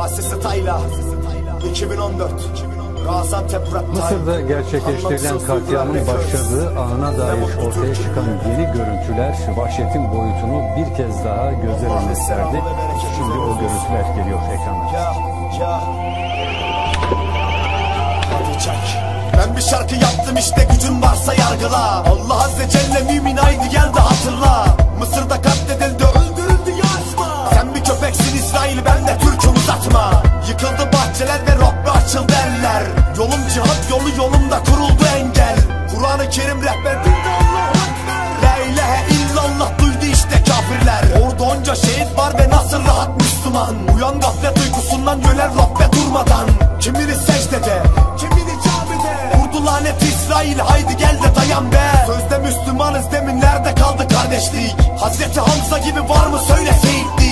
Asisi Tayla 2014 Gaziantep Rap Mısır'da gerçekleştirilen katliamın başladığı ana dair ortaya çıkan yeni görüntüler vahşetin boyutunu bir kez daha gözler önüne serdi. Şimdi o görüntüler geliyor ekranlara. Hadi çek. Ben bir şarkı yaptım işte gücün varsa yargıla. Allah Azze Celle mümin haydi gel de bahçeler ve Rabbi açıldı eller Yolum cihat yolu yolumda kuruldu engel. Kur'an-ı Kerim rehber La ilahe illallah duydu işte kafirler. Orada onca şehit var ve nasıl rahat Müslüman? Uyan gaflet uykusundan yönel Rabbe durmadan. Kimini secdede kimini camide. Vurdu lanet İsrail haydi gel de dayan be. Sözde Müslümanız demin nerede kaldı kardeşlik? Hazreti Hamza gibi var mı? Söyle şehitlik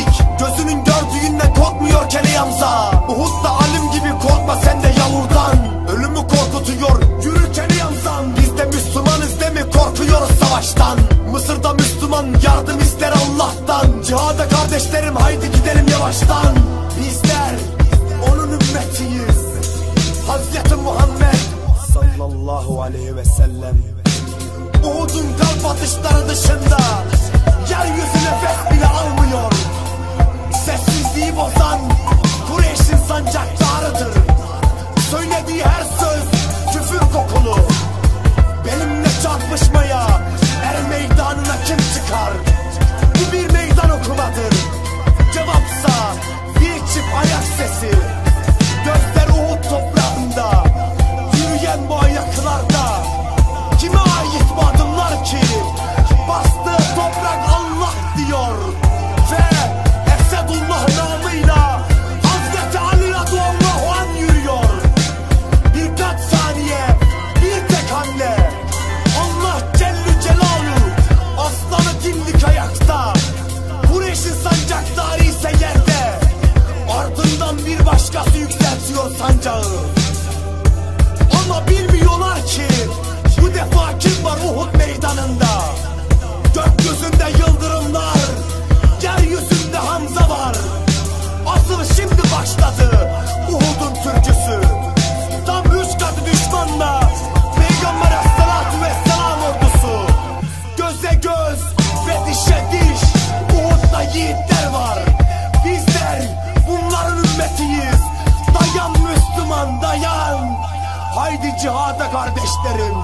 Müslüman yardım ister Allah'tan. Cihada kardeşlerim haydi gidelim yavaştan. Bizler onun ümmetiyiz. Hazreti Muhammed sallallahu aleyhi ve sellem. Uhud'un kalp atışları dışında Yeryüzü nefes bile almıyor. Sessizliği bozan Kureyş'in sancaktarıdır. Söylediği her söz küfür kokulu. Benimle çarpışmaya dimdik ayakta Kureyş'in sancaktarı ise yerde. Ardından bir başkası yükseltiyor sancağı. Ama bilmiyorlar Haydi cihada kardeşlerim